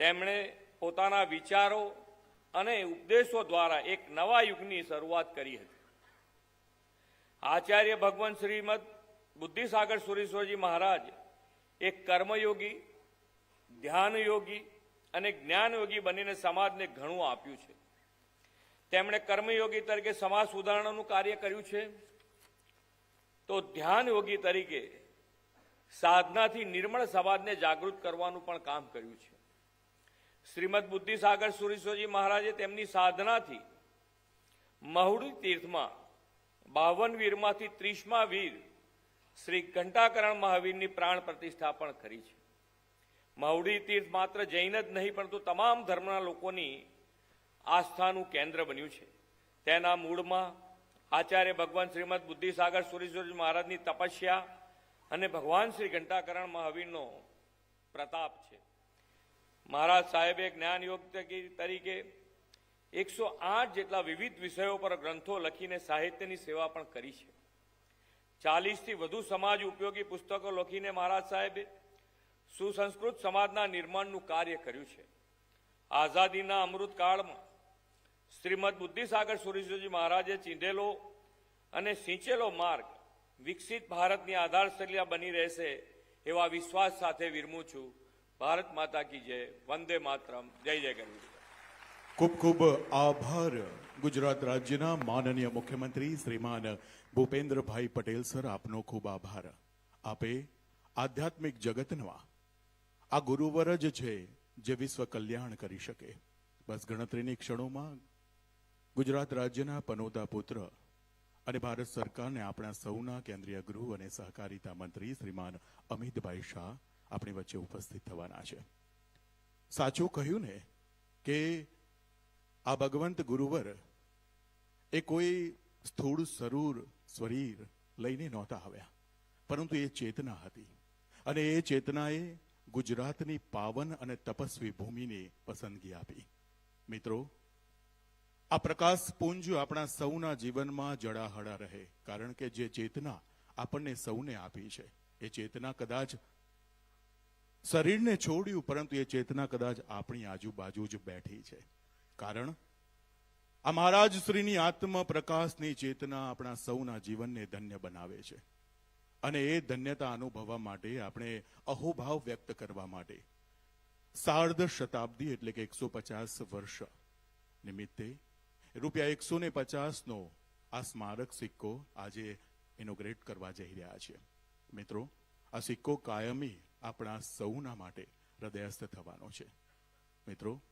તેમણે પોતાના વિચારો અને ઉપદેશો દ્વારા એક નવા યુગની શરૂઆત કરી હતી. આચાર્ય ભગવાન શ્રીમદ બુદ્ધિસાગર સુરેશ્વરજી મહારાજ એક કર્મયોગી, ધ્યાનયોગી અને જ્ઞાનયોગી બનીને સમાજને ઘણું આપ્યું છે. તેમણે કર્મયોગી તરીકે સમાજ સુધારણાનું કાર્ય કર્યું છે. તો ધ્યાનયોગી તરીકે સાધનાથી નિર્મળ સમાજને જાગૃત કરવાનું પણ કામ કર્યું છે. શ્રીમદ બુદ્ધિસાગર સુરેશ્વરજી મહારાજે તેમની સાધનાથી મહુડી તીર્થમાં બાવન વીરમાંથી ત્રીસમા વીર શ્રી ઘંટાકરણ મહાવીરની પ્રાણ પ્રતિષ્ઠા પણ કરી છે. મહુડી તીર્થ માત્ર જૈન જ નહીં, પરંતુ તમામ ધર્મના લોકોની આસ્થાનું કેન્દ્ર બન્યું છે. તેના મૂળમાં આચાર્ય ભગવાન શ્રીમદ બુદ્ધિસાગર સુરેશ્વરજી મહારાજની તપસ્યા અને ભગવાન શ્રી ઘંટાકરણ મહાવીરનો પ્રતાપ છે. મહારાજ સાહેબે જ્ઞાન યોગ તરીકે એકસો આઠ જેટલા વિવિધ વિષયો પર ગ્રંથો લખીને સાહિત્યની સેવા પણ કરી છે. ચાલીસથી વધુ સમાજ ઉપયોગી પુસ્તકો લખીને મહારાજ સાહેબે સુસંસ્કૃત સમાજના નિર્માણનું કાર્ય કર્યું છે. આઝાદીના અમૃતકાળમાં શ્રીમદ બુદ્ધિસાગર સુરેશ્વરજી મહારાજે ચીંધેલો અને સિંચેલો માર્ગ વિકસિત ભારતની આધારશિલા બની રહેશે એવા વિશ્વાસ સાથે વિરમું છું. ભારત માતા કી જય, વંદે માતરમ, જય જય ગરવી. ખૂબ ખૂબ આભાર. ગુજરાત રાજ્યના માનનીય મુખ્યમંત્રી શ્રીમાન ભૂપેન્દ્રભાઈ પટેલ સર, આપનો ખૂબ આભાર. આપે આધ્યાત્મિક જગતના આ ગુરુવર જ છે જે વિશ્વ કલ્યાણ કરી શકે. બસ ગણતરીની ક્ષણોમાં ગુજરાત રાજ્યના પનોતા પુત્ર અને ભારત સરકારને આપણા સૌના કેન્દ્રીય ગૃહ અને સહકારિતા મંત્રી શ્રીમાન અમિતભાઈ શાહ આપણી વચ્ચે ઉપસ્થિત થવાના છે. સાચું કહ્યું ને કે આ ભગવંત ગુરુવર એ કોઈ સ્થૂળ, સરૂર શરીર લઈને નહોતા આવ્યા. પરંતુ એ ચેતના હતી. અને એ ચેતનાએ ગુજરાતની પાવન અને તપસ્વી ભૂમિને પસંદગી આપી. મિત્રો, આ પ્રકાશ પુંજ આપણા સૌના જીવનમાં જડાહડા રહે, કારણ કે જે ચેતના આપણને સૌને આપી છે, એ ચેતના કદાચ શરીરને છોડ્યું, પરંતુ એ ચેતના કદાચ આપણી આજુબાજુ જ બેઠી છે. કારણ, આ મહારાજ શ્રીની આત્મ પ્રકાશની ચેતના આપણા સૌના જીવનને ધન્ય બનાવે છે. અને એ ધન્યતા અનુભવવા માટે આપણે અહોભાવ વ્યક્ત કરવા માટે સાર્ધ શતાબ્દી એટલે કે એકસો પચાસ વર્ષ નિમિત્તે રૂપિયા એકસો ને પચાસનો આ સ્મારક સિક્કો આજે ઇનોગ્રેટ કરવા જઈ રહ્યા છે મિત્રો, આ સિક્કો કાયમી આપણા સૌના માટે હૃદયસ્થ થવાનો છે. મિત્રો,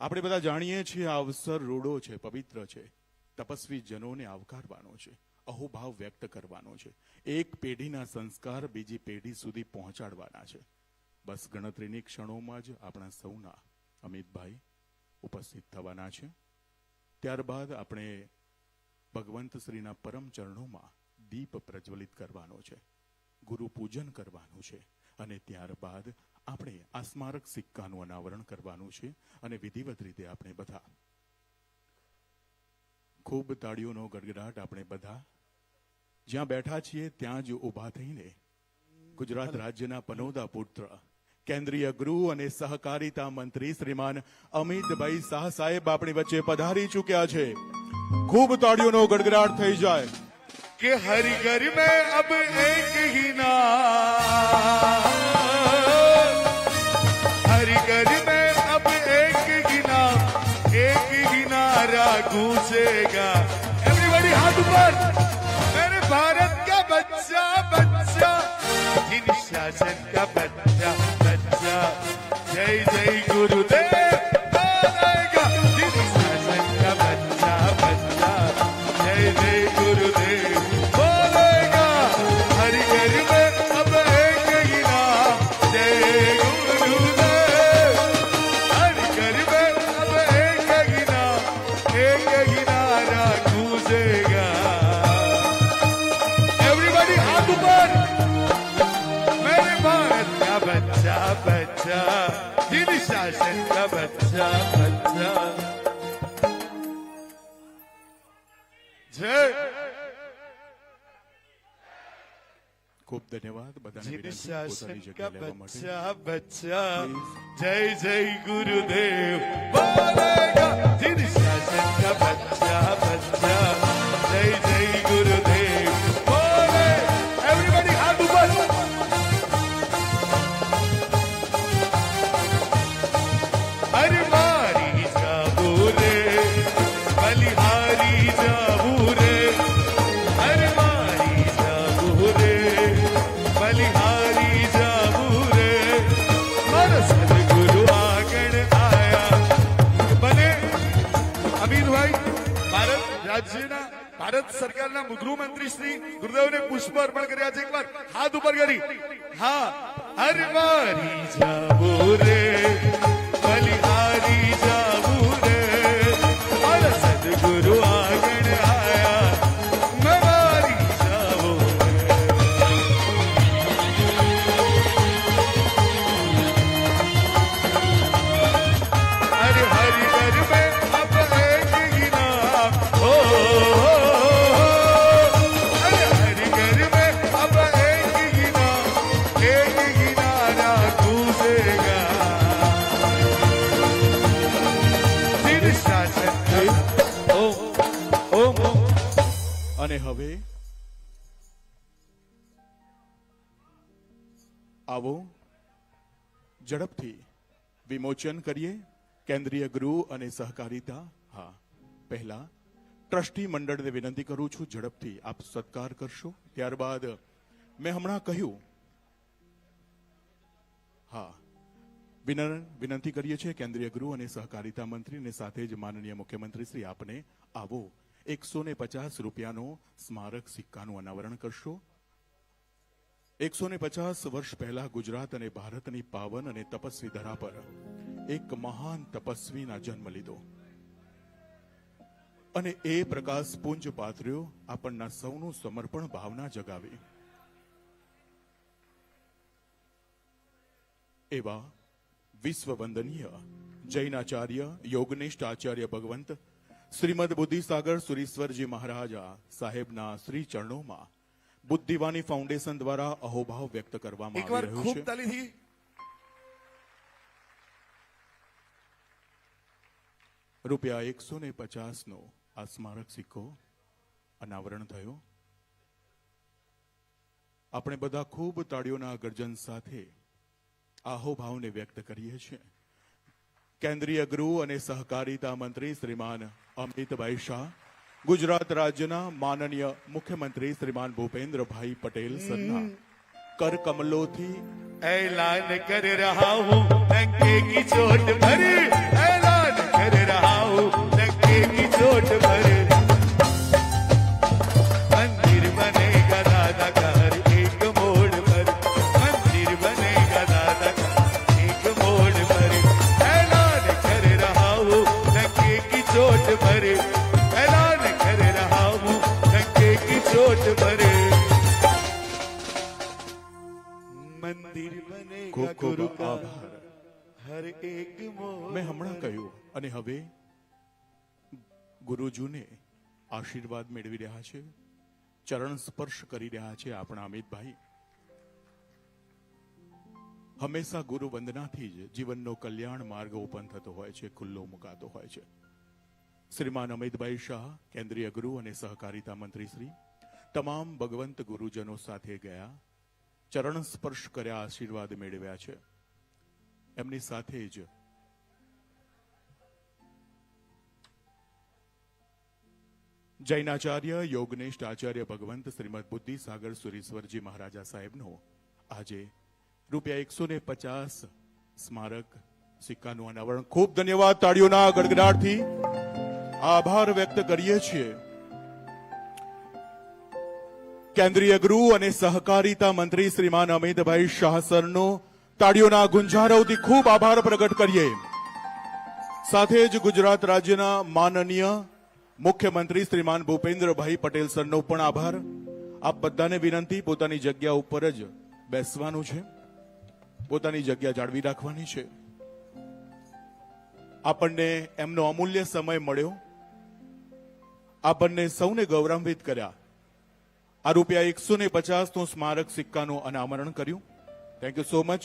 આપણે બધા જાણીએ છીએ આ અવસર રૂડો છે, પવિત્ર છે. તપસ્વી જનોને આવકારવાનો છે, અહોભાવ વ્યક્ત કરવાનો છે. એક પેઢીના સંસ્કાર બીજી પેઢી સુધી પહોંચાડવાના છે. બસ ગણતરીની ક્ષણોમાં જ આપણા સૌના અમિતભાઈ ઉપસ્થિત થવાના છે. ત્યારબાદ આપણે ભગવંત શ્રીના પરમ ચરણોમાં દીપ પ્રજ્વલિત કરવાનો છે. ગુરુ પૂજન કરવાનું છે. અને ત્યારબાદ આપણે આ સ્મારક સિક્કાનું અનાવરણ કરવાનું છે અને વિધિવત રીતે આપણે બધા ખૂબ તાળીઓનો ગડગડાટ આપણે બધા જ્યાં બેઠા છીએ ત્યાં જ ઊભા થઈને ગુજરાત રાજ્યના પનોદા પુત્ર કેન્દ્રીય ગૃહ અને સહકારિતા મંત્રી શ્રીમાન અમિતભાઈ શાહ સાહેબ આપણી વચ્ચે પધારી ચૂક્યા છે. ખૂબ તાળીઓનો ગડગડાટ થઈ જાય. कि हर घर में अब एक ही नाम हिंद शासन का बच्चा बच्चा जय ખૂબ ધન્યવાદ બધાને जिन વિનંતી शासन પોતાની का જગ્યા લેવા માટે बच्चा बच्चा Please. जय जय ભારત સરકારના ગૃહમંત્રી શ્રી ગુરુદેવને પુષ્પ અર્પણ કર્યા છે. એકવાર હાથ ઉપર કરી. હા હર મારી જાબુ રે. અને હવે આવો ઝડપથી વિમોચન કરીએ કેન્દ્રીય ગૃહ અને સહકારિતા. હા, પહેલા ટ્રસ્ટી મંડળને વિનંતી કરું છું ઝડપથી આપ સત્કાર કરશો. ત્યારબાદ મેં હમણાં કહ્યું, હા વિનંતી કરીએ છીએ કેન્દ્રીય ગૃહ અને સહકારિતા મંત્રી અને સાથે જ માનનીય મુખ્યમંત્રી શ્રી આપને આવો એકસો ને પચાસ રૂપિયાનો સ્મારક સિક્કાનું અનાવરણ કરશો. એકસો ને પચાસ વર્ષ પહેલા ગુજરાત અને ભારતની પાવન અને તપસ્વી ધરા પર એક મહાન તપસ્વીના જન્મ લીધો. અને એ પ્રકાશ પુંજ પાથર્યો આપણના સૌનું સમર્પણ ભાવના જગાવી. એવા વિશ્વ વંદનીય જૈનાચાર્ય યોગનિષ્ઠ આચાર્ય ભગવંત શ્રીમદ બુદ્ધિસાગર સુરીશ્વરજી મહારાજા સાહેબના શ્રી ચરણોમાં બુદ્ધિવાની ફાઉન્ડેશન દ્વારા અહોભાવ વ્યક્ત કરવામાં આવી રહ્યો છે. તાલીથી. રૂપિયા એકસો ને પચાસનો આ સ્મારક સિક્કો અનાવરણ થયો. આપણે બધા ખૂબ તાળીઓના ગર્જન સાથે આહોભાવને વ્યક્ત કરીએ છીએ. કેન્દ્રીય ગૃહ અને સહકારિતા મંત્રી શ્રીમાન અમિતભાઈ શાહ ગુજરાત રાજ્યના માનનીય મુખ્યમંત્રી શ્રીમાન ભૂપેન્દ્રભાઈ પટેલ સરના. કર કમલોથી એલાન કર રહા હું ચોટ ભરી એલાન કર રહા હું ચોટ ભરી. મેં હમણાં કહ્યું, અને હવે ગુરુજીને આશીર્વાદ મેળવી રહ્યા છે, ચરણ સ્પર્શ કરી રહ્યા છે આપણા અમિતભાઈ. હંમેશા ગુરુ વંદનાથી જ જીવનનો કલ્યાણ માર્ગ ઓપન થતો હોય છે, ખુલ્લો મુકાતો હોય છે. શ્રીમાન અમિતભાઈ શાહ, કેન્દ્રીય ગુરુ અને સહકારિતા મંત્રી શ્રી, તમામ ભગવંત ગુરુજનો સાથે ગયા, ચરણ સ્પર્શ કર્યા, આશીર્વાદ મેળવ્યા છે. એમની સાથે જ. જૈનાચાર્ય, યોગનિષ્ઠ આચાર્ય ભગવંત શ્રીમદ બુદ્ધિ સાગર મહારાજા સાહેબનો આજે રૂપિયા એકસો ને પચાસ સ્મારક સિક્કાનું અનાવરણ. ખૂબ ધન્યવાદ તાળીઓના ગડગડાટથી. આભાર વ્યક્ત કરીએ છીએ. કેન્દ્રીય ગૃહ અને સહકારિતા મંત્રી શ્રીમાન અમિતભાઈ શાહ સરનો તાળીઓના ગુંજારવથી ખૂબ આભાર પ્રગટ કરીએ. સાથે જ ગુજરાત રાજ્યના માનનીય મુખ્યમંત્રી શ્રીમાન ભૂપેન્દ્રભાઈ પટેલ સરનો પણ આભાર. આપ બધાને વિનંતી, પોતાની જગ્યા ઉપર જ બેસવાનું છે. પોતાની જગ્યા જાળવી રાખવાની છે. આપણને એમનો અમૂલ્ય સમય મળ્યો. આપણને સૌને ગૌરવાન્વિત કર્યા. આ રૂપિયા એકસો ને પચાસનું સ્મારક સિક્કાનું અનાવરણ કર્યું. થેન્ક યુ સો મચ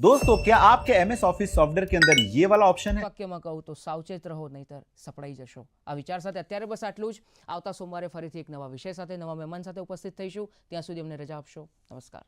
दोस्तों क्या आपके एम एस ऑफिस सॉफ्टवेयर के अंदर ये वाला ऑप्शन है વાક્યમાં કહું તો સાવચેત રહો નહીતર સપડાઈ જશો આ વિચાર સાથે અત્યારે બસ આટલું જ આવતા સોમવારે ફરીથી એક નવા વિષય સાથે નવા મહેમાન સાથે ઉપસ્થિત થઈશું ત્યાં સુધી અમને રજા આપશો નમસ્કાર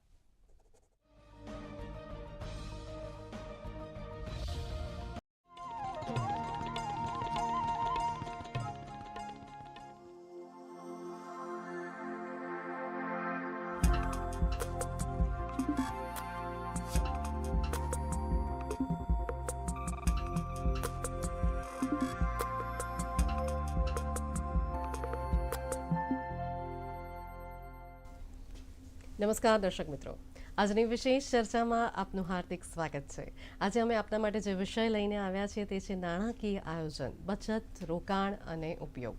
નમસ્કાર, દર્શક મિત્રો. આજની વિશેષ ચર્ચામાં આપનું હાર્દિક સ્વાગત છે. આજે અમે આપના માટે જે વિષય લઈને આવ્યા છીએ તે છે નાણાકીય આયોજન, બચત, રોકાણ અને ઉપયોગ.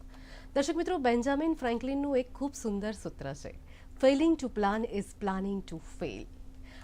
દર્શક મિત્રો, બેન્જામિન ફ્રેન્કલિનનું એક ખૂબ સુંદર સૂત્ર છે. Failing to plan is planning to fail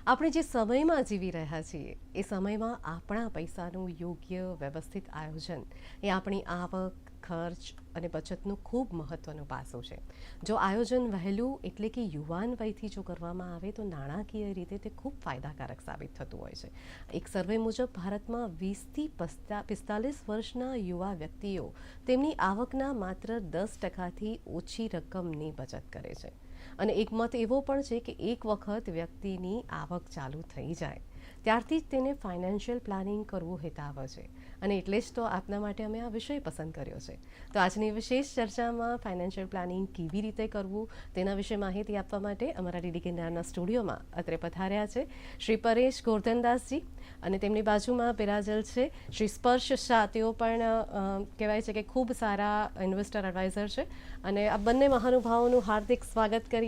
આપણે જે સમયમાં જીવી રહ્યા છીએ, એ સમયમાં આપણા પૈસાનું યોગ્ય વ્યવસ્થિત આયોજન, એ આપણી આવક ખર્ચ અને બચતનું ખૂબ મહત્ત્વનું પાસું છે. જો આયોજન વહેલું એટલે કે યુવાન વયથી જો કરવામાં આવે તો નાણાકીય રીતે તે ખૂબ ફાયદાકારક સાબિત થતું હોય છે. એક સર્વે મુજબ ભારતમાં વીસથી પસ્તા પિસ્તાલીસ વર્ષના યુવા વ્યક્તિઓ તેમની આવકના માત્ર દસ ટકાથી ઓછી રકમની બચત કરે છે. અને એક મત એવો પણ છે કે એક વખત વ્યક્તિની આવક ચાલુ થઈ જાય. ત્યારથી જ તેને ફાઇનાન્શિયલ પ્લાનિંગ કરવું હિતાવ છે. અને એટલે જ તો આપના માટે અમે આ વિષય પસંદ કર્યો છે. તો આજની વિશેષ ચર્ચામાં ફાઇનાન્શિયલ પ્લાનિંગ કેવી રીતે કરવું તેના વિશે માહિતી આપવા માટે અમારા ડીડી કેન્દ્રના સ્ટુડિયોમાં અત્રે પધાર્યા છે. શ્રી પરેશ ગોરધનદાસજી અને તેમની બાજુમાં બિરાજલ છે. શ્રી સ્પર્શ શાહ, તેઓ પણ કહેવાય છે કે ખૂબ સારા ઇન્વેસ્ટર એડવાઇઝર છે. અને આ બંને મહાનુભાવોનું હાર્દિક સ્વાગત કરી